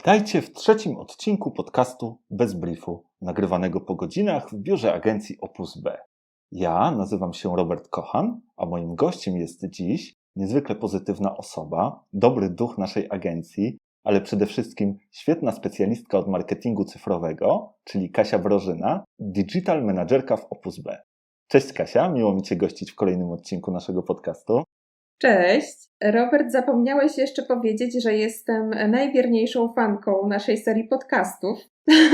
Witajcie w trzecim odcinku podcastu Bez Briefu, nagrywanego po godzinach w biurze agencji Opus B. Ja nazywam się Robert Kochan, a moim gościem jest dziś niezwykle pozytywna osoba, dobry duch naszej agencji, ale przede wszystkim świetna specjalistka od marketingu cyfrowego, czyli Kasia Wrożyna, digital managerka w Opus B. Cześć Kasia, miło mi Cię gościć w kolejnym odcinku naszego podcastu. Cześć. Robert, zapomniałeś jeszcze powiedzieć, że jestem najwierniejszą fanką naszej serii podcastów.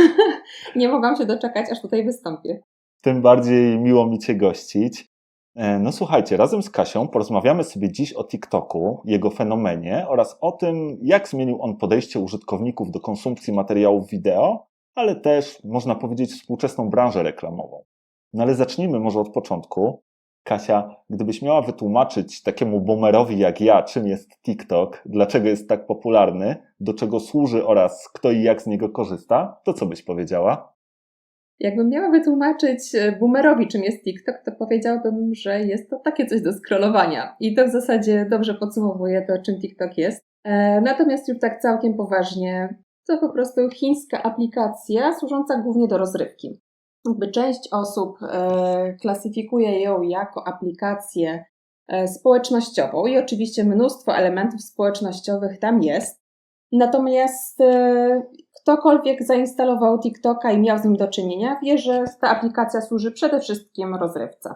Nie mogłam się doczekać, aż tutaj wystąpię. Tym bardziej miło mi Cię gościć. E, no słuchajcie, razem z Kasią porozmawiamy sobie dziś o TikToku, jego fenomenie oraz o tym, jak zmienił on podejście użytkowników do konsumpcji materiałów wideo, ale też, można powiedzieć, współczesną branżę reklamową. No ale zacznijmy może od początku. Kasia, gdybyś miała wytłumaczyć takiemu boomerowi jak ja, czym jest TikTok, dlaczego jest tak popularny, do czego służy oraz kto i jak z niego korzysta, to co byś powiedziała? Jakbym miała wytłumaczyć e, boomerowi, czym jest TikTok, to powiedziałbym, że jest to takie coś do scrollowania. I to w zasadzie dobrze podsumowuje to, czym TikTok jest. E, natomiast już tak całkiem poważnie, to po prostu chińska aplikacja służąca głównie do rozrywki jakby część osób e, klasyfikuje ją jako aplikację e, społecznościową i oczywiście mnóstwo elementów społecznościowych tam jest. Natomiast e, ktokolwiek zainstalował TikToka i miał z nim do czynienia, wie, że ta aplikacja służy przede wszystkim rozrywce.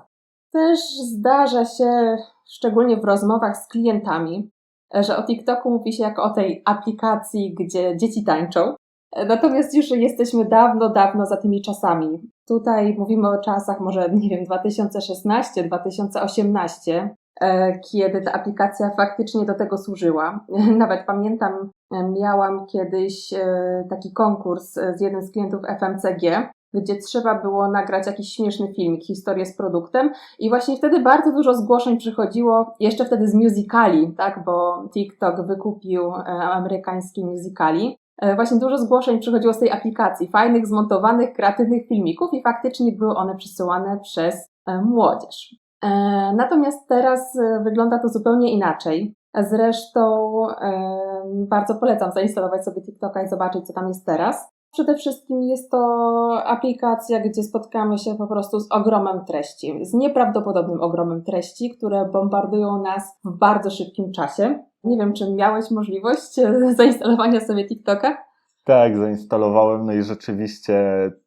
Też zdarza się, szczególnie w rozmowach z klientami, że o TikToku mówi się jako o tej aplikacji, gdzie dzieci tańczą. Natomiast już jesteśmy dawno, dawno za tymi czasami. Tutaj mówimy o czasach może, nie wiem, 2016-2018, e, kiedy ta aplikacja faktycznie do tego służyła. Nawet pamiętam, e, miałam kiedyś e, taki konkurs z jednym z klientów FMCG, gdzie trzeba było nagrać jakiś śmieszny filmik, historię z produktem i właśnie wtedy bardzo dużo zgłoszeń przychodziło, jeszcze wtedy z musicali, tak, bo TikTok wykupił amerykańskie musicali właśnie dużo zgłoszeń przychodziło z tej aplikacji, fajnych, zmontowanych, kreatywnych filmików i faktycznie były one przesyłane przez e, młodzież. E, natomiast teraz wygląda to zupełnie inaczej. Zresztą bardzo polecam zainstalować sobie TikToka i zobaczyć, co tam jest teraz. Przede wszystkim jest to aplikacja, gdzie spotkamy się po prostu z ogromem treści, z nieprawdopodobnym ogromem treści, które bombardują nas w bardzo szybkim czasie. Nie wiem, czy miałeś możliwość e, zainstalowania sobie TikToka? Tak, zainstalowałem, no i rzeczywiście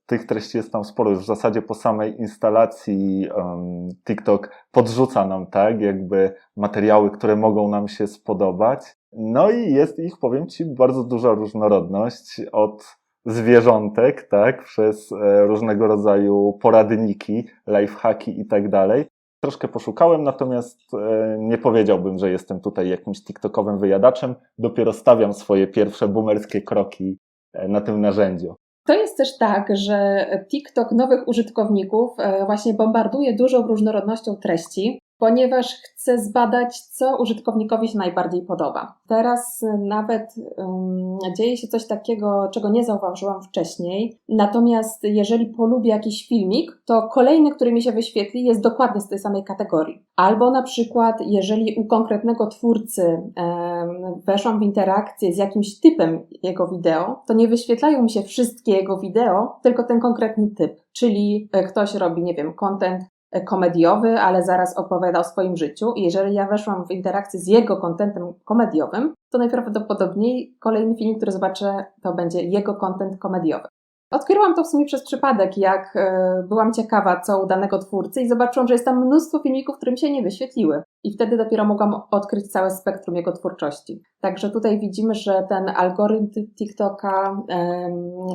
tych treści jest tam sporo. Już w zasadzie po samej instalacji um, TikTok podrzuca nam, tak, jakby materiały, które mogą nam się spodobać. No i jest ich, powiem Ci, bardzo duża różnorodność od zwierzątek, tak, przez e, różnego rodzaju poradniki, lifehacki i tak dalej. Troszkę poszukałem, natomiast e, nie powiedziałbym, że jestem tutaj jakimś TikTokowym wyjadaczem. Dopiero stawiam swoje pierwsze boomerskie kroki e, na tym narzędziu. To jest też tak, że TikTok nowych użytkowników właśnie bombarduje dużą różnorodnością treści ponieważ chcę zbadać, co użytkownikowi się najbardziej podoba. Teraz nawet um, dzieje się coś takiego, czego nie zauważyłam wcześniej. Natomiast jeżeli polubię jakiś filmik, to kolejny, który mi się wyświetli, jest dokładnie z tej samej kategorii. Albo na przykład, jeżeli u konkretnego twórcy um, weszłam w interakcję z jakimś typem jego wideo, to nie wyświetlają mi się wszystkie jego wideo, tylko ten konkretny typ. Czyli e, ktoś robi, nie wiem, content komediowy, ale zaraz opowiada o swoim życiu. I jeżeli ja weszłam w interakcję z jego kontentem komediowym, to najprawdopodobniej kolejny film, który zobaczę, to będzie jego kontent komediowy. Odkryłam to w sumie przez przypadek, jak e, byłam ciekawa, co u danego twórcy i zobaczyłam, że jest tam mnóstwo filmików, które mi się nie wyświetliły. I wtedy dopiero mogłam odkryć całe spektrum jego twórczości. Także tutaj widzimy, że ten algorytm TikToka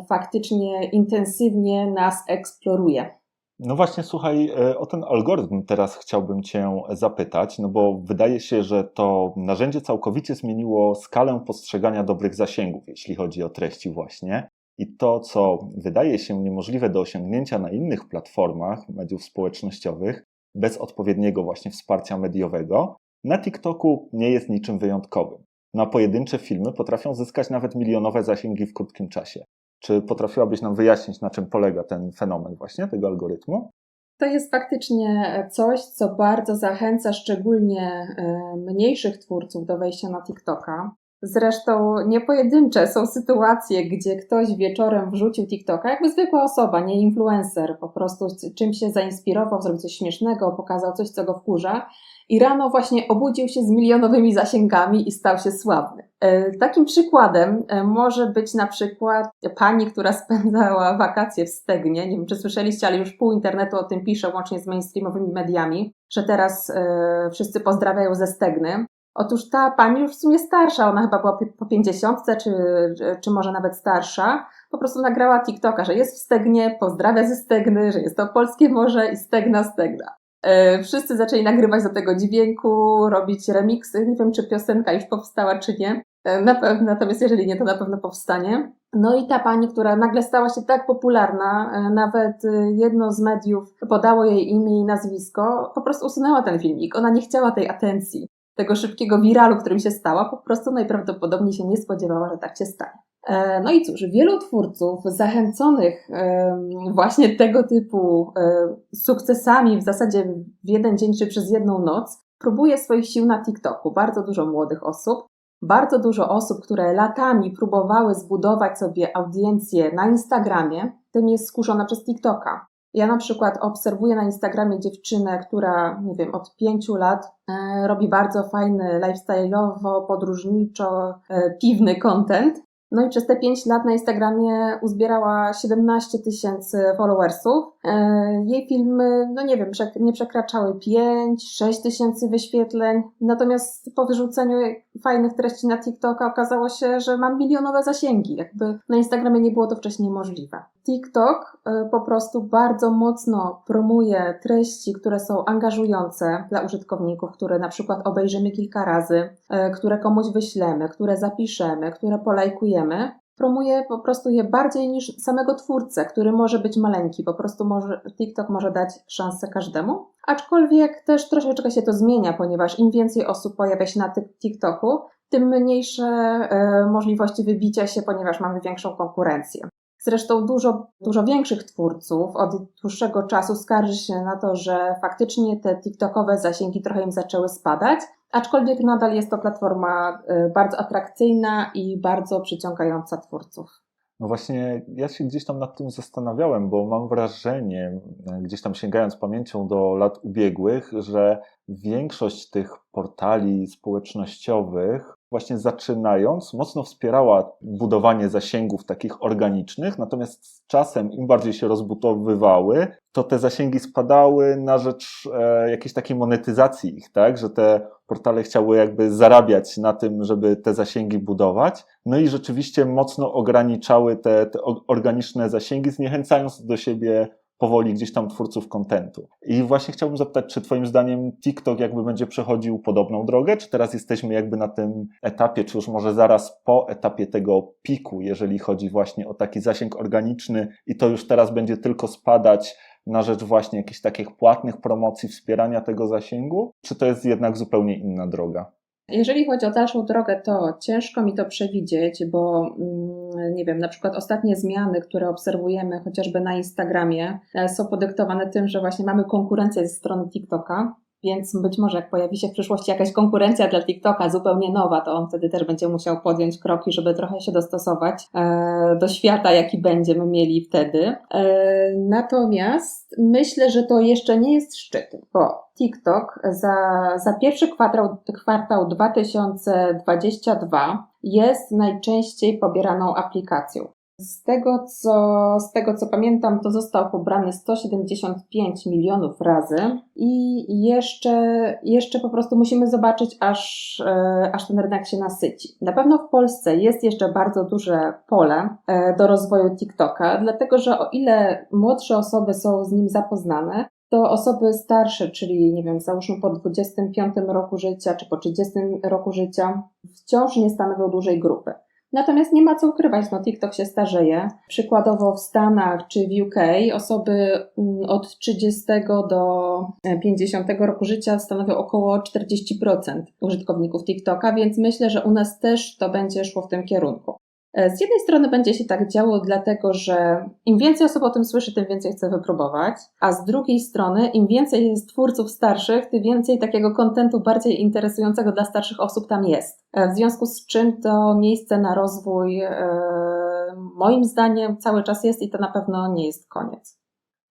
faktycznie intensywnie nas eksploruje. No właśnie, słuchaj, e, o ten algorytm teraz chciałbym Cię zapytać, no bo wydaje się, że to narzędzie całkowicie zmieniło skalę postrzegania dobrych zasięgów, jeśli chodzi o treści właśnie. I to, co wydaje się niemożliwe do osiągnięcia na innych platformach mediów społecznościowych, bez odpowiedniego właśnie wsparcia mediowego, na TikToku nie jest niczym wyjątkowym. Na pojedyncze filmy potrafią zyskać nawet milionowe zasięgi w krótkim czasie. Czy potrafiłabyś nam wyjaśnić, na czym polega ten fenomen właśnie tego algorytmu? To jest faktycznie coś, co bardzo zachęca szczególnie e, mniejszych twórców do wejścia na TikToka. Zresztą niepojedyncze są sytuacje, gdzie ktoś wieczorem wrzucił TikToka, jakby zwykła osoba, nie influencer, po prostu czymś się zainspirował, zrobił coś śmiesznego, pokazał coś, co go wkurza i rano właśnie obudził się z milionowymi zasięgami i stał się sławny. E, Takim przykładem e, może być na przykład pani, która spędzała wakacje w Stegnie. Nie wiem, czy słyszeliście, ale już pół internetu o tym pisze, łącznie z mainstreamowymi mediami, że teraz e, wszyscy pozdrawiają ze Stegny. Otóż ta pani już w sumie starsza, ona chyba była po 50, czy, czy może nawet starsza, po prostu nagrała TikToka, że jest w Stegnie, pozdrawia ze Stegny, że jest to polskie morze i Stegna, Stegna. E, Wszyscy zaczęli nagrywać do tego dźwięku, robić remiksy. Nie wiem, czy piosenka już powstała, czy nie. E, Na pewno, natomiast jeżeli nie, to na pewno powstanie. No i ta pani, która nagle stała się tak popularna, e, nawet jedno z mediów podało jej imię i nazwisko, po prostu usunęła ten filmik. Ona nie chciała tej atencji, tego szybkiego wiralu, którym się stała, po prostu najprawdopodobniej się nie spodziewała, że tak się stanie. E, No i cóż, wielu twórców zachęconych em, właśnie tego typu e, sukcesami w zasadzie w jeden dzień czy przez jedną noc próbuje swoich sił na TikToku. Bardzo dużo młodych osób, bardzo dużo osób, które latami próbowały zbudować sobie audiencję na Instagramie, tym jest skuszona przez TikToka. Ja na przykład obserwuję na Instagramie dziewczynę, która, nie wiem, od pięciu lat e, robi bardzo fajny, lifestyle'owo, podróżniczo, e, piwny content. No i przez te 5 lat na Instagramie uzbierała 17 tysięcy followersów. E, Jej filmy, no nie wiem, nie przekraczały 5-6 tysięcy wyświetleń. Natomiast po wyrzuceniu fajnych treści na TikToka okazało się, że mam milionowe zasięgi. Jakby na Instagramie nie było to wcześniej możliwe. TikTok e, po prostu bardzo mocno promuje treści, które są angażujące dla użytkowników, które na przykład obejrzymy kilka razy, e, które komuś wyślemy, które zapiszemy, które polajkujemy. Promuje po prostu je bardziej niż samego twórcę, który może być maleńki. Po prostu może, TikTok może dać szansę każdemu. Aczkolwiek też troszeczkę się to zmienia, ponieważ im więcej osób pojawia się na TikToku, tym mniejsze e, możliwości wybicia się, ponieważ mamy większą konkurencję. Zresztą dużo, dużo większych twórców od dłuższego czasu skarży się na to, że faktycznie te TikTokowe zasięgi trochę im zaczęły spadać, aczkolwiek nadal jest to platforma y, bardzo atrakcyjna i bardzo przyciągająca twórców. No właśnie, ja się gdzieś tam nad tym zastanawiałem, bo mam wrażenie, e, gdzieś tam sięgając pamięcią do lat ubiegłych, że większość tych portali społecznościowych, właśnie zaczynając, mocno wspierała budowanie zasięgów takich organicznych, natomiast z czasem, im bardziej się rozbudowywały, to te zasięgi spadały na rzecz e, jakiejś takiej monetyzacji ich, tak? Że te portale chciały jakby zarabiać na tym, żeby te zasięgi budować. No i rzeczywiście mocno ograniczały te, te organiczne zasięgi, zniechęcając do siebie powoli gdzieś tam twórców kontentu. I właśnie chciałbym zapytać, czy Twoim zdaniem TikTok jakby będzie przechodził podobną drogę, czy teraz jesteśmy jakby na tym etapie, czy już może zaraz po etapie tego piku, jeżeli chodzi właśnie o taki zasięg organiczny i to już teraz będzie tylko spadać na rzecz właśnie jakichś takich płatnych promocji, wspierania tego zasięgu, czy to jest jednak zupełnie inna droga? Jeżeli chodzi o dalszą drogę, to ciężko mi to przewidzieć, bo mm, nie wiem, na przykład ostatnie zmiany, które obserwujemy chociażby na Instagramie, e, są podyktowane tym, że właśnie mamy konkurencję ze strony TikToka. Więc być może jak pojawi się w przyszłości jakaś konkurencja dla TikToka zupełnie nowa, to on wtedy też będzie musiał podjąć kroki, żeby trochę się dostosować e, do świata, jaki będziemy mieli wtedy. E, natomiast myślę, że to jeszcze nie jest szczyt, bo TikTok za, za pierwszy kwartał, kwartał 2022 jest najczęściej pobieraną aplikacją. Z tego, co, z tego co pamiętam, to został pobrany 175 milionów razy i jeszcze, jeszcze po prostu musimy zobaczyć, aż, e, aż ten rynek się nasyci. Na pewno w Polsce jest jeszcze bardzo duże pole e, do rozwoju TikToka, dlatego że o ile młodsze osoby są z nim zapoznane, to osoby starsze, czyli nie wiem, załóżmy po 25 roku życia czy po 30 roku życia, wciąż nie stanowią dużej grupy. Natomiast nie ma co ukrywać, no TikTok się starzeje. Przykładowo w Stanach czy w UK osoby mm, od 30 do 50 roku życia stanowią około 40% użytkowników TikToka, więc myślę, że u nas też to będzie szło w tym kierunku. E, Z jednej strony będzie się tak działo, dlatego że im więcej osób o tym słyszy, tym więcej chce wypróbować, a z drugiej strony, im więcej jest twórców starszych, tym więcej takiego kontentu bardziej interesującego dla starszych osób tam jest. E, W związku z czym to miejsce na rozwój, e, moim zdaniem, cały czas jest i to na pewno nie jest koniec.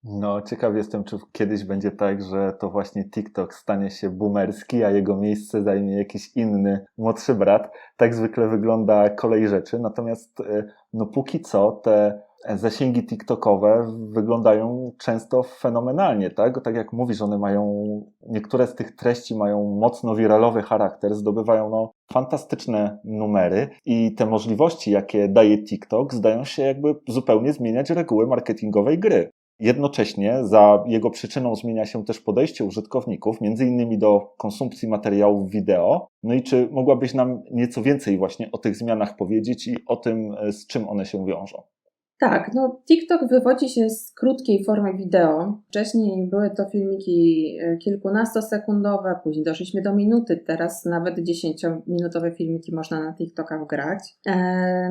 No, ciekaw jestem, czy kiedyś będzie tak, że to właśnie TikTok stanie się boomerski, a jego miejsce zajmie jakiś inny, młodszy brat. Tak zwykle wygląda kolej rzeczy. Natomiast, e, no póki co, te zasięgi TikTokowe wyglądają często fenomenalnie, tak? Tak jak mówisz, one mają, niektóre z tych treści mają mocno wiralowy charakter, zdobywają no, fantastyczne numery i te możliwości, jakie daje TikTok, zdają się jakby zupełnie zmieniać reguły marketingowej gry. Jednocześnie za jego przyczyną zmienia się też podejście użytkowników, między innymi do konsumpcji materiałów wideo. No i czy mogłabyś nam nieco więcej właśnie o tych zmianach powiedzieć i o tym, e, z czym one się wiążą? Tak, no TikTok wywodzi się z krótkiej formy wideo. Wcześniej były to filmiki e, kilkunastosekundowe, później doszliśmy do minuty, teraz nawet dziesięciominutowe filmiki można na TikToka wgrać. E,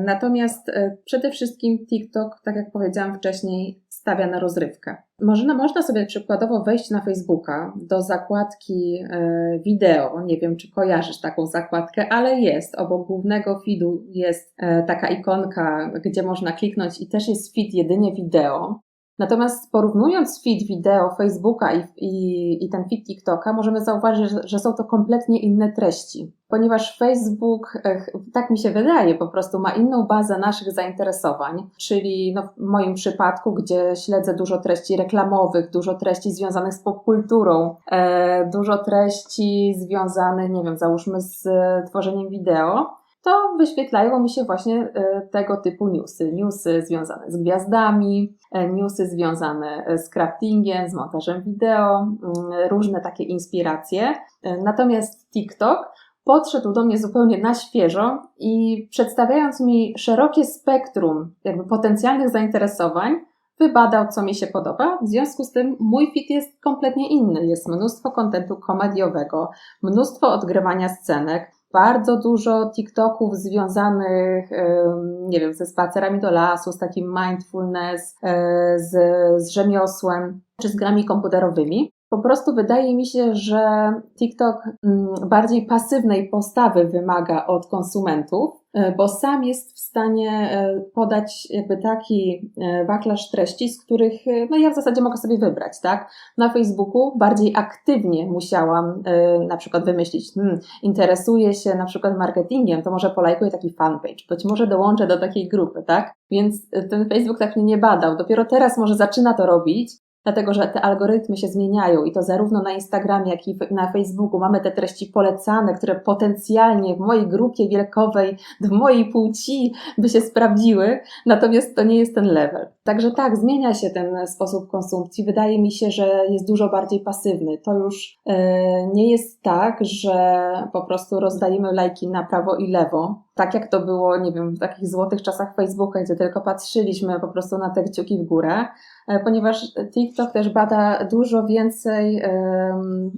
natomiast przede wszystkim TikTok, tak jak powiedziałam wcześniej, stawia na rozrywkę. Można, można sobie przykładowo wejść na Facebooka do zakładki e, wideo. Nie wiem, czy kojarzysz taką zakładkę, ale jest. Obok głównego feedu jest e, taka ikonka, gdzie można kliknąć i też jest feed jedynie wideo. Natomiast porównując feed wideo Facebooka i, i, i ten feed TikToka, możemy zauważyć, że, są to kompletnie inne treści. Ponieważ Facebook, e, tak mi się wydaje, po prostu ma inną bazę naszych zainteresowań, czyli no w moim przypadku, gdzie śledzę dużo treści reklamowych, dużo treści związanych z popkulturą, e, dużo treści związanych, nie wiem, załóżmy z e, tworzeniem wideo, to wyświetlają mi się właśnie e, tego typu newsy. Newsy związane z gwiazdami, e, newsy związane e, z craftingiem, z montażem wideo, mm, różne takie inspiracje. Natomiast TikTok podszedł do mnie zupełnie na świeżo i przedstawiając mi szerokie spektrum jakby potencjalnych zainteresowań, wybadał, co mi się podoba. W związku z tym mój fit jest kompletnie inny. Jest mnóstwo kontentu komediowego, mnóstwo odgrywania scenek, bardzo dużo TikToków związanych, nie wiem, ze spacerami do lasu, z takim mindfulness, e, z, z rzemiosłem, czy z grami komputerowymi. Po prostu wydaje mi się, że TikTok mm, bardziej pasywnej postawy wymaga od konsumentów, bo sam jest w stanie e, podać jakby taki e, wachlarz treści, z których e, no ja w zasadzie mogę sobie wybrać, tak? Na Facebooku bardziej aktywnie musiałam e, na przykład wymyślić, hmm, interesuję się na przykład marketingiem, to może polajkuję taki fanpage, być może dołączę do takiej grupy, tak? Więc e, ten Facebook tak mnie nie badał. Dopiero teraz może zaczyna to robić, dlatego że te algorytmy się zmieniają i to zarówno na Instagramie, jak i na Facebooku mamy te treści polecane, które potencjalnie w mojej grupie wielkowej, w mojej płci by się sprawdziły, natomiast to nie jest ten level. Także tak, zmienia się ten sposób konsumpcji. Wydaje mi się, że jest dużo bardziej pasywny. To już e, nie jest tak, że po prostu rozdajemy lajki na prawo i lewo, tak jak to było, nie wiem, w takich złotych czasach Facebooka, gdzie tylko patrzyliśmy po prostu na te kciuki w górę, e, ponieważ TikTok też bada dużo więcej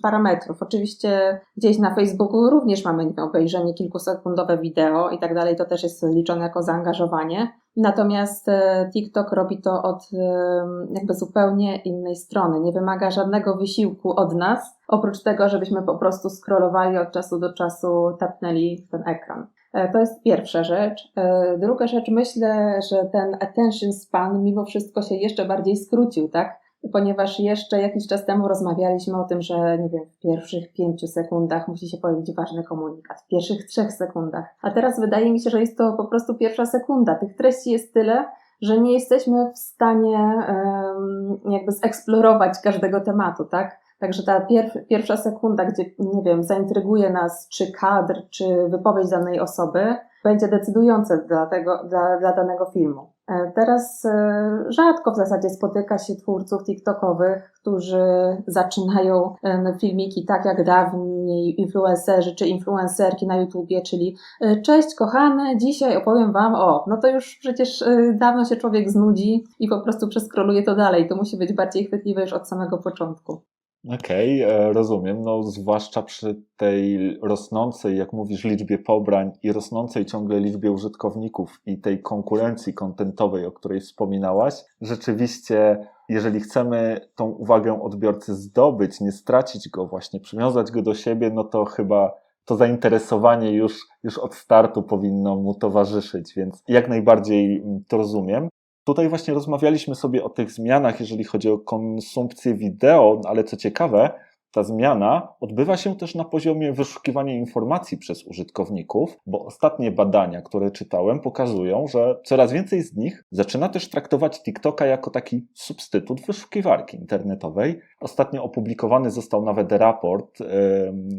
parametrów. Oczywiście gdzieś na Facebooku również mamy obejrzenie kilkusekundowe wideo i tak dalej, to też jest liczone jako zaangażowanie. Natomiast e, TikTok robi to od em, jakby zupełnie innej strony. Nie wymaga żadnego wysiłku od nas, oprócz tego, żebyśmy po prostu scrollowali od czasu do czasu, tapnęli w ten ekran. E, To jest pierwsza rzecz. E, Druga rzecz, myślę, że ten attention span mimo wszystko się jeszcze bardziej skrócił, tak? Ponieważ jeszcze jakiś czas temu rozmawialiśmy o tym, że nie wiem, w pierwszych pięciu sekundach musi się pojawić ważny komunikat, w pierwszych trzech sekundach. A teraz wydaje mi się, że jest to po prostu pierwsza sekunda. Tych treści jest tyle, że nie jesteśmy w stanie em, jakby zeksplorować każdego tematu, tak? Także ta pier- pierwsza sekunda, gdzie, nie wiem, zaintryguje nas czy kadr, czy wypowiedź danej osoby, będzie decydujące dla, tego, dla, dla danego filmu. E, Teraz e, rzadko w zasadzie spotyka się twórców TikTokowych, którzy zaczynają filmiki tak jak dawniej influencerzy czy influencerki na YouTubie, czyli e, cześć kochane, dzisiaj opowiem Wam o, no to już przecież dawno się człowiek znudzi i po prostu przeskroluje to dalej. To musi być bardziej chwytliwe już od samego początku. Okej, okay, rozumiem. No, zwłaszcza przy tej rosnącej, jak mówisz, liczbie pobrań i rosnącej ciągle liczbie użytkowników i tej konkurencji kontentowej, o której wspominałaś, rzeczywiście, jeżeli chcemy tą uwagę odbiorcy zdobyć, nie stracić go, właśnie przywiązać go do siebie, no to chyba to zainteresowanie już, już od startu powinno mu towarzyszyć, więc jak najbardziej to rozumiem. Tutaj właśnie rozmawialiśmy sobie o tych zmianach, jeżeli chodzi o konsumpcję wideo, ale co ciekawe, ta zmiana odbywa się też na poziomie wyszukiwania informacji przez użytkowników, bo ostatnie badania, które czytałem, pokazują, że coraz więcej z nich zaczyna też traktować TikToka jako taki substytut wyszukiwarki internetowej. Ostatnio opublikowany został nawet raport,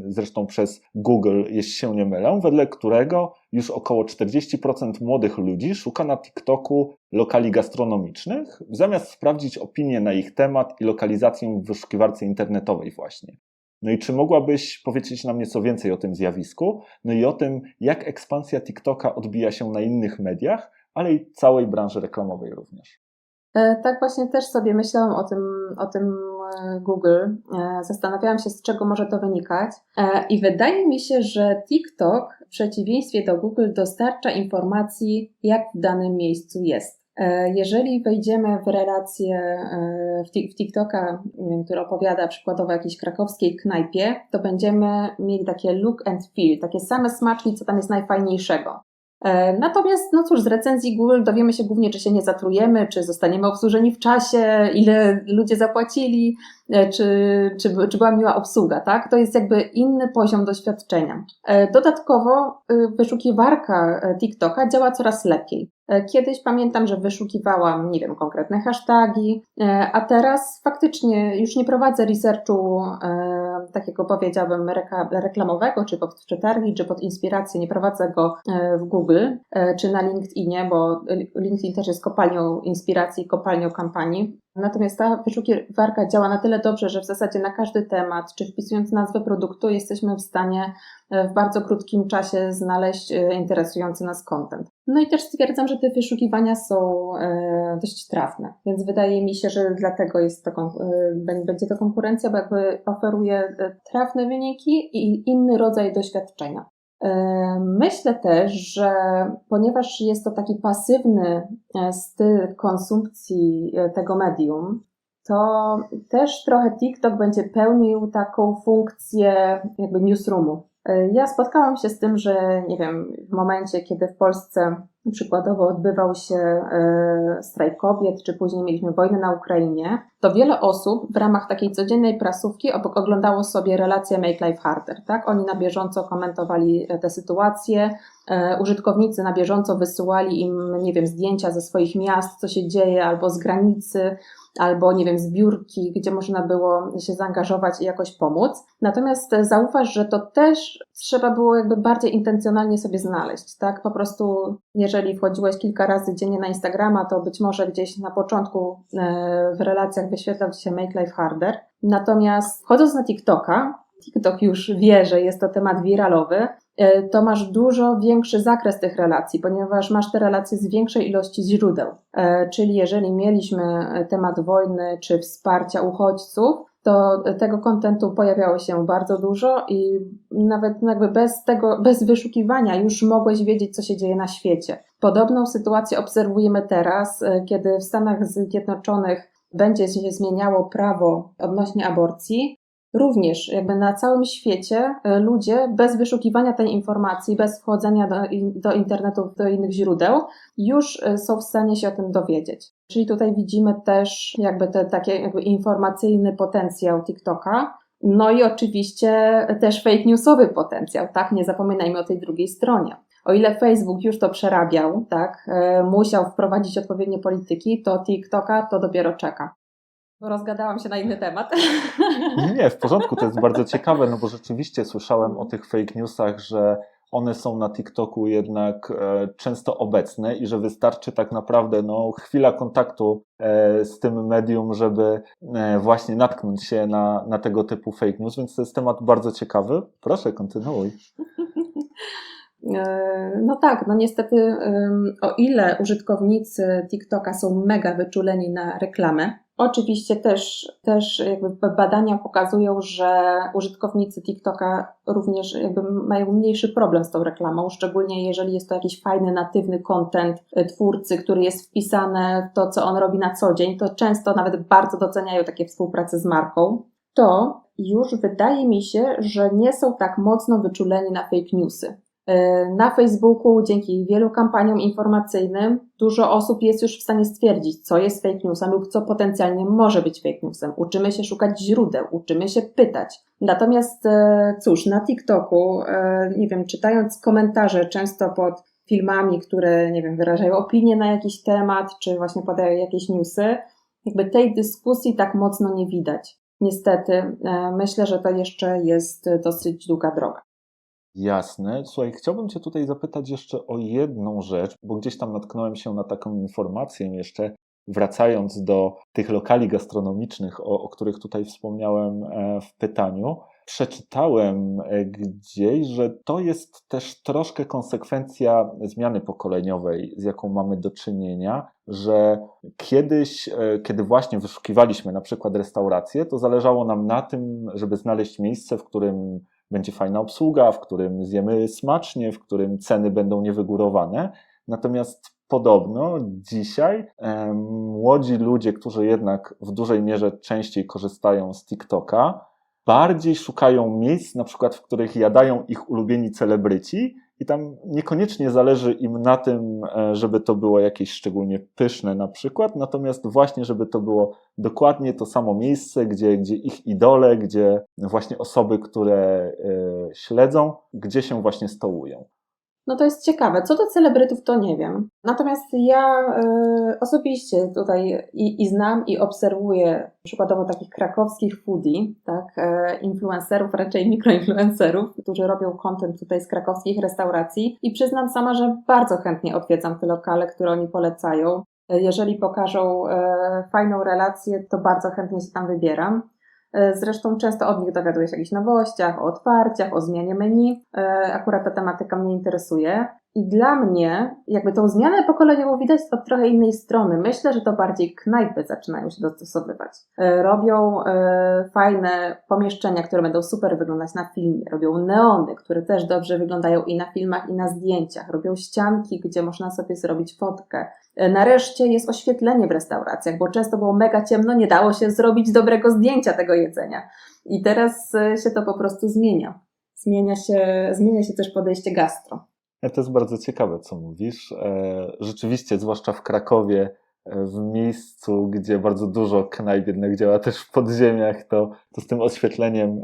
zresztą przez Google, jeśli się nie mylę, wedle którego już około 40% młodych ludzi szuka na TikToku lokali gastronomicznych, zamiast sprawdzić opinie na ich temat i lokalizację w wyszukiwarce internetowej właśnie. No i czy mogłabyś powiedzieć nam nieco więcej o tym zjawisku, no i o tym, jak ekspansja TikToka odbija się na innych mediach, ale i całej branży reklamowej również? E, tak właśnie też sobie myślałam o tym, o tym Google. E, zastanawiałam się, z czego może to wynikać. I wydaje mi się, że TikTok w przeciwieństwie do Google dostarcza informacji, jak w danym miejscu jest. Jeżeli wejdziemy w relację w TikToka, który opowiada przykładowo o jakiejś krakowskiej knajpie, to będziemy mieli takie look and feel, takie same smaczki, co tam jest najfajniejszego. E, natomiast, no cóż, z recenzji Google dowiemy się głównie, czy się nie zatrujemy, czy zostaniemy obsłużeni w czasie, ile ludzie zapłacili, czy, czy, czy była miła obsługa, tak? To jest jakby inny poziom doświadczenia. E, dodatkowo wyszukiwarka TikToka działa coraz lepiej. E, kiedyś pamiętam, że wyszukiwałam, nie wiem, konkretne hasztagi, e, a teraz faktycznie już nie prowadzę researchu e, takiego powiedziałbym reklamowego, czy pod przetargi, czy pod inspirację, nie prowadzę go w Google, czy na LinkedInie, bo LinkedIn też jest kopalnią inspiracji, kopalnią kampanii. Natomiast ta wyszukiwarka działa na tyle dobrze, że w zasadzie na każdy temat, czy wpisując nazwę produktu, jesteśmy w stanie w bardzo krótkim czasie znaleźć interesujący nas content. No i też stwierdzam, że te wyszukiwania są e, dość trafne, więc wydaje mi się, że dlatego jest to, e, będzie to konkurencja, bo jakby oferuje e, trafne wyniki i inny rodzaj doświadczenia. Myślę też, że ponieważ jest to taki pasywny styl konsumpcji tego medium, to też trochę TikTok będzie pełnił taką funkcję jakby newsroomu. E, ja spotkałam się z tym, że nie wiem, w momencie, kiedy w Polsce przykładowo odbywał się e, strajk kobiet, czy później mieliśmy wojnę na Ukrainie, to wiele osób w ramach takiej codziennej prasówki oglądało sobie relacje Make Life Harder. Tak? Oni na bieżąco komentowali e, te sytuacje, użytkownicy na bieżąco wysyłali im, nie wiem, zdjęcia ze swoich miast, co się dzieje, albo z granicy, albo nie wiem, zbiórki, gdzie można było się zaangażować i jakoś pomóc. Natomiast zauważ, że to też trzeba było jakby bardziej intencjonalnie sobie znaleźć, tak? Po prostu, jeżeli wchodziłeś kilka razy dziennie na Instagrama, to być może gdzieś na początku e, w relacjach wyświetlał Ci się Make Life Harder. Natomiast wchodząc na TikToka, TikTok już wie, że jest to temat wiralowy, E, to masz dużo większy zakres tych relacji, ponieważ masz te relacje z większej ilości źródeł. E, czyli jeżeli mieliśmy temat wojny czy wsparcia uchodźców, to tego kontentu pojawiało się bardzo dużo i nawet jakby bez tego, bez wyszukiwania już mogłeś wiedzieć, co się dzieje na świecie. Podobną sytuację obserwujemy teraz, e, kiedy w Stanach Zjednoczonych będzie się zmieniało prawo odnośnie aborcji, Również jakby na całym świecie e, ludzie bez wyszukiwania tej informacji, bez wchodzenia do, do internetu, do innych źródeł, już e, są w stanie się o tym dowiedzieć. Czyli tutaj widzimy też jakby ten taki jakby informacyjny potencjał TikToka, no i oczywiście też fake newsowy potencjał, tak? Nie zapominajmy o tej drugiej stronie. O ile Facebook już to przerabiał, tak, e, musiał wprowadzić odpowiednie polityki, to TikToka to dopiero czeka. Rozgadałam się na inny temat. Nie, nie, w porządku, to jest bardzo ciekawe, no bo rzeczywiście słyszałem o tych fake newsach, że one są na TikToku jednak e, często obecne i że wystarczy tak naprawdę no, chwila kontaktu e, z tym medium, żeby e, właśnie natknąć się na, na tego typu fake news, więc to jest temat bardzo ciekawy. Proszę, kontynuuj. No tak, no niestety, o ile użytkownicy TikToka są mega wyczuleni na reklamę, Oczywiście też, też jakby badania pokazują, że użytkownicy TikToka również jakby mają mniejszy problem z tą reklamą, szczególnie jeżeli jest to jakiś fajny, natywny content twórcy, który jest wpisany w to, co on robi na co dzień, to często nawet bardzo doceniają takie współprace z marką. To już wydaje mi się, że nie są tak mocno wyczuleni na fake newsy. Na Facebooku dzięki wielu kampaniom informacyjnym dużo osób jest już w stanie stwierdzić, co jest fake newsem lub co potencjalnie może być fake newsem. Uczymy się szukać źródeł, uczymy się pytać. Natomiast e, cóż, na TikToku, e, nie wiem, czytając komentarze często pod filmami, które, nie wiem, wyrażają opinie na jakiś temat, czy właśnie podają jakieś newsy, jakby tej dyskusji tak mocno nie widać. Niestety, e, myślę, że to jeszcze jest dosyć długa droga. Jasne. Słuchaj, chciałbym Cię tutaj zapytać jeszcze o jedną rzecz, bo gdzieś tam natknąłem się na taką informację jeszcze, wracając do tych lokali gastronomicznych, o, o których tutaj wspomniałem e, w pytaniu. Przeczytałem e, gdzieś, że to jest też troszkę konsekwencja zmiany pokoleniowej, z jaką mamy do czynienia, że kiedyś, e, kiedy właśnie wyszukiwaliśmy na przykład restaurację, to zależało nam na tym, żeby znaleźć miejsce, w którym będzie fajna obsługa, w którym zjemy smacznie, w którym ceny będą niewygórowane. Natomiast podobno dzisiaj e, młodzi ludzie, którzy jednak w dużej mierze częściej korzystają z TikToka, bardziej szukają miejsc, na przykład, w których jadają ich ulubieni celebryci, i tam niekoniecznie zależy im na tym, e, żeby to było jakieś szczególnie pyszne na przykład, natomiast właśnie, żeby to było dokładnie to samo miejsce, gdzie, gdzie ich idole, gdzie właśnie osoby, które e, śledzą, gdzie się właśnie stołują. No to jest ciekawe. Co do celebrytów, to nie wiem. Natomiast ja y, osobiście tutaj i, i, znam i obserwuję przykładowo takich krakowskich foodie, tak, y, influencerów, raczej mikroinfluencerów, którzy robią content tutaj z krakowskich restauracji i przyznam sama, że bardzo chętnie odwiedzam te lokale, które oni polecają. Jeżeli pokażą fajną relację, to bardzo chętnie się tam wybieram. E, zresztą często od nich dowiaduję się o jakichś nowościach, o otwarciach, o zmianie menu. E, akurat ta tematyka mnie interesuje. I dla mnie, jakby tą zmianę pokoleniową widać od trochę innej strony. Myślę, że to bardziej knajpy zaczynają się dostosowywać. E, robią fajne pomieszczenia, które będą super wyglądać na filmie. Robią neony, które też dobrze wyglądają i na filmach, i na zdjęciach. Robią ścianki, gdzie można sobie zrobić fotkę. E, nareszcie jest oświetlenie w restauracjach, bo często było mega ciemno, nie dało się zrobić dobrego zdjęcia tego jedzenia. I teraz e, się to po prostu zmienia. Zmienia się, zmienia się też podejście gastro. To jest bardzo ciekawe, co mówisz. E, rzeczywiście, zwłaszcza w Krakowie, w miejscu, gdzie bardzo dużo knajp jednak działa też w podziemiach, to, to z tym oświetleniem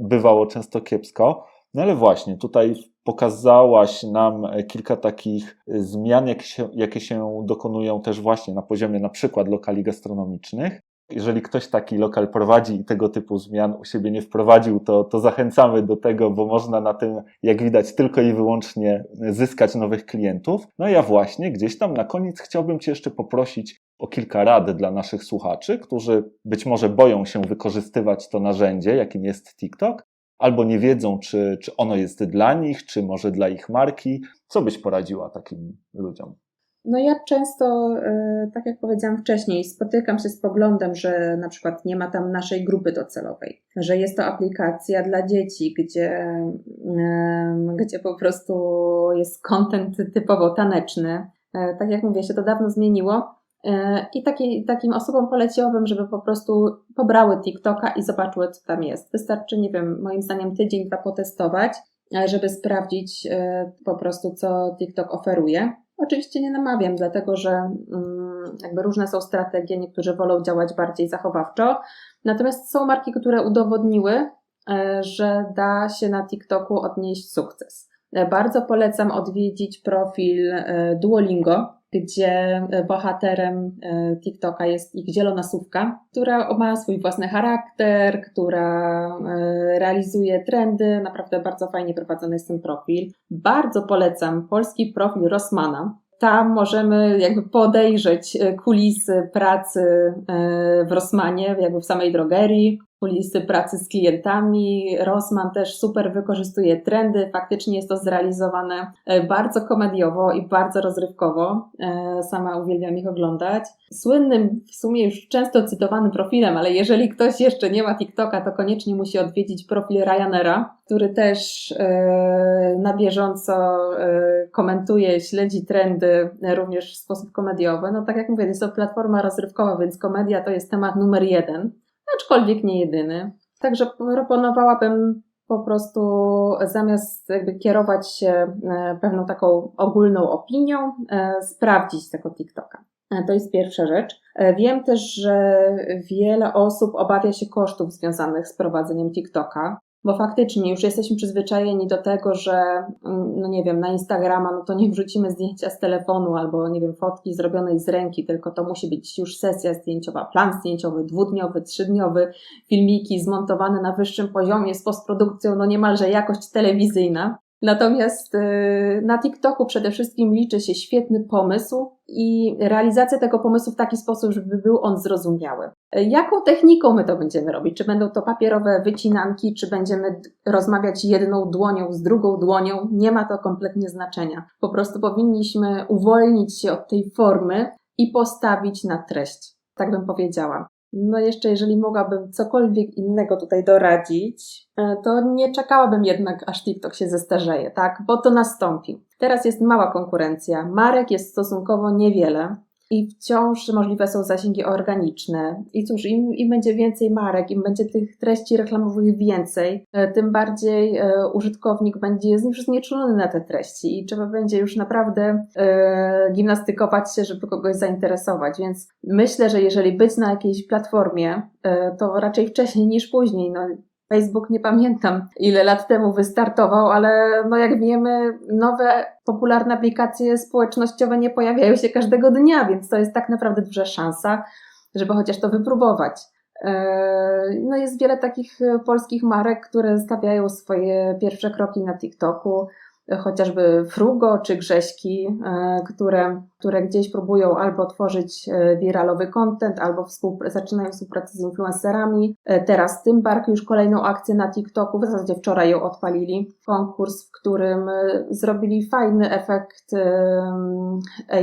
bywało często kiepsko. No ale właśnie, tutaj pokazałaś nam kilka takich zmian, jakie się, jakie się dokonują też właśnie na poziomie na przykład lokali gastronomicznych. Jeżeli ktoś taki lokal prowadzi i tego typu zmian u siebie nie wprowadził, to, to zachęcamy do tego, bo można na tym, jak widać, tylko i wyłącznie zyskać nowych klientów. No ja właśnie gdzieś tam na koniec chciałbym Cię jeszcze poprosić o kilka rad dla naszych słuchaczy, którzy być może boją się wykorzystywać to narzędzie, jakim jest TikTok, albo nie wiedzą, czy, czy ono jest dla nich, czy może dla ich marki. Co byś poradziła takim ludziom? No ja często, e, tak jak powiedziałam wcześniej, spotykam się z poglądem, że na przykład nie ma tam naszej grupy docelowej, że jest to aplikacja dla dzieci, gdzie, gdzie po prostu jest content typowo taneczny. E, tak jak mówię, się to dawno zmieniło, E, I taki, takim osobom poleciłabym, żeby po prostu pobrały TikToka i zobaczyły, co tam jest. Wystarczy, nie wiem, moim zdaniem tydzień, dwa potestować, e, żeby sprawdzić e, po prostu, co TikTok oferuje. Oczywiście nie namawiam, dlatego że mm, jakby różne są strategie, niektórzy wolą działać bardziej zachowawczo, natomiast są marki, które udowodniły, że da się na TikToku odnieść sukces. Bardzo polecam odwiedzić profil Duolingo, gdzie bohaterem e, TikToka jest ich zielonasówka, która ma swój własny charakter, która e, realizuje trendy. Naprawdę bardzo fajnie prowadzony jest ten profil. Bardzo polecam polski profil Rossmana. Tam możemy jakby podejrzeć kulisy pracy e, w Rossmanie, jakby w samej drogerii. Kulisy pracy z klientami. Rossmann też super wykorzystuje trendy. Faktycznie jest to zrealizowane e, bardzo komediowo i bardzo rozrywkowo. E, Sama uwielbiam ich oglądać. Słynnym, w sumie już często cytowanym profilem, ale jeżeli ktoś jeszcze nie ma TikToka, to koniecznie musi odwiedzić profil Ryanaira, który też e, na bieżąco komentuje, śledzi trendy również w sposób komediowy. No tak jak mówię, jest to platforma rozrywkowa, więc komedia to jest temat numer jeden aczkolwiek nie jedyny. Także proponowałabym po prostu zamiast jakby kierować się e, pewną taką ogólną opinią, e, sprawdzić tego TikToka. E, To jest pierwsza rzecz. Wiem też, że wiele osób obawia się kosztów związanych z prowadzeniem TikToka, bo faktycznie już jesteśmy przyzwyczajeni do tego, że mm, no nie wiem, na Instagrama no to nie wrzucimy zdjęcia z telefonu albo nie wiem, fotki zrobionej z ręki, tylko to musi być już sesja zdjęciowa, plan zdjęciowy, dwudniowy, trzydniowy, filmiki zmontowane na wyższym poziomie z postprodukcją, no niemalże jakość telewizyjna. Natomiast y, na TikToku przede wszystkim liczy się świetny pomysł i realizacja tego pomysłu w taki sposób, żeby był on zrozumiały. Y, Jaką techniką my to będziemy robić? Czy będą to papierowe wycinanki, czy będziemy rozmawiać jedną dłonią z drugą dłonią? Nie ma to kompletnie znaczenia. Po prostu powinniśmy uwolnić się od tej formy i postawić na treść. Tak bym powiedziała. No jeszcze, jeżeli mogłabym cokolwiek innego tutaj doradzić, e, to nie czekałabym jednak, aż TikTok się zestarzeje, tak? Bo to nastąpi. Teraz jest mała konkurencja, marek jest stosunkowo niewiele i wciąż możliwe są zasięgi organiczne. I cóż, im, im będzie więcej marek, im będzie tych treści reklamowych więcej, e, tym bardziej e, użytkownik będzie znieczulony na te treści i trzeba będzie już naprawdę e, gimnastykować się, żeby kogoś zainteresować. Więc myślę, że jeżeli być na jakiejś platformie, to raczej wcześniej niż później. No, Facebook nie pamiętam ile lat temu wystartował, ale no jak wiemy, nowe popularne aplikacje społecznościowe nie pojawiają się każdego dnia, więc to jest tak naprawdę duża szansa, żeby chociaż to wypróbować. Eee, No jest wiele takich e, polskich marek, które stawiają swoje pierwsze kroki na TikToku, e, chociażby Frugo czy Grześki, e, które, które gdzieś próbują albo tworzyć e, wiralowy content, albo współpr- zaczynają współpracę z influencerami. E, Teraz Tymbark już kolejną akcję na TikToku, w zasadzie wczoraj ją odpalili. Konkurs, w którym zrobili fajny efekt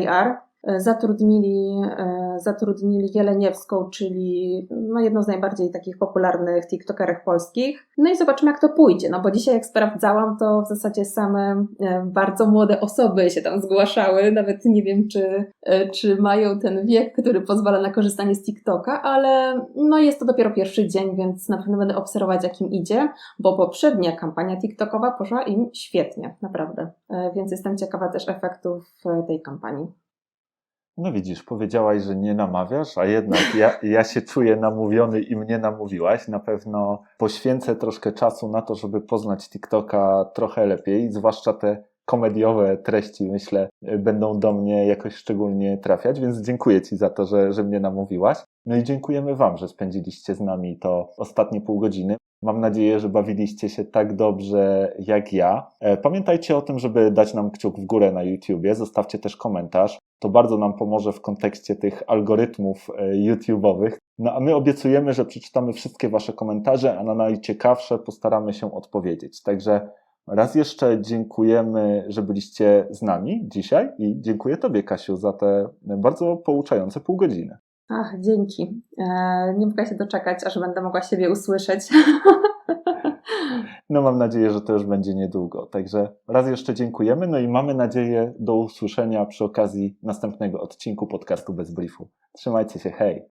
AR. E, Zatrudnili, e, zatrudnili Jeleniewską, czyli no jedną z najbardziej takich popularnych TikTokerek polskich. No i zobaczymy, jak to pójdzie. No bo dzisiaj, jak sprawdzałam, to w zasadzie same e, bardzo młode osoby się tam zgłaszały. Nawet nie wiem, czy, e, czy mają ten wiek, który pozwala na korzystanie z TikToka, ale no jest to dopiero pierwszy dzień, więc na pewno będę obserwować, jak im idzie, bo poprzednia kampania TikTokowa poszła im świetnie, naprawdę. E, Więc jestem ciekawa też efektów e, tej kampanii. No widzisz, powiedziałaś, że nie namawiasz, a jednak ja, ja się czuję namówiony i mnie namówiłaś. Na pewno poświęcę troszkę czasu na to, żeby poznać TikToka trochę lepiej, zwłaszcza te komediowe treści, myślę, będą do mnie jakoś szczególnie trafiać, więc dziękuję Ci za to, że, że mnie namówiłaś. No i dziękujemy Wam, że spędziliście z nami to ostatnie pół godziny. Mam nadzieję, że bawiliście się tak dobrze jak ja. E, Pamiętajcie o tym, żeby dać nam kciuk w górę na YouTubie. Zostawcie też komentarz. To bardzo nam pomoże w kontekście tych algorytmów e, YouTube'owych. No a my obiecujemy, że przeczytamy wszystkie Wasze komentarze, a na najciekawsze postaramy się odpowiedzieć. Także raz jeszcze dziękujemy, że byliście z nami dzisiaj i dziękuję Tobie, Kasiu, za te bardzo pouczające pół godziny. Ach, dzięki. E, nie mogę się doczekać, aż będę mogła siebie usłyszeć. No mam nadzieję, że to już będzie niedługo. Także raz jeszcze dziękujemy, no i mamy nadzieję do usłyszenia przy okazji następnego odcinku podcastu bez briefu. Trzymajcie się, hej!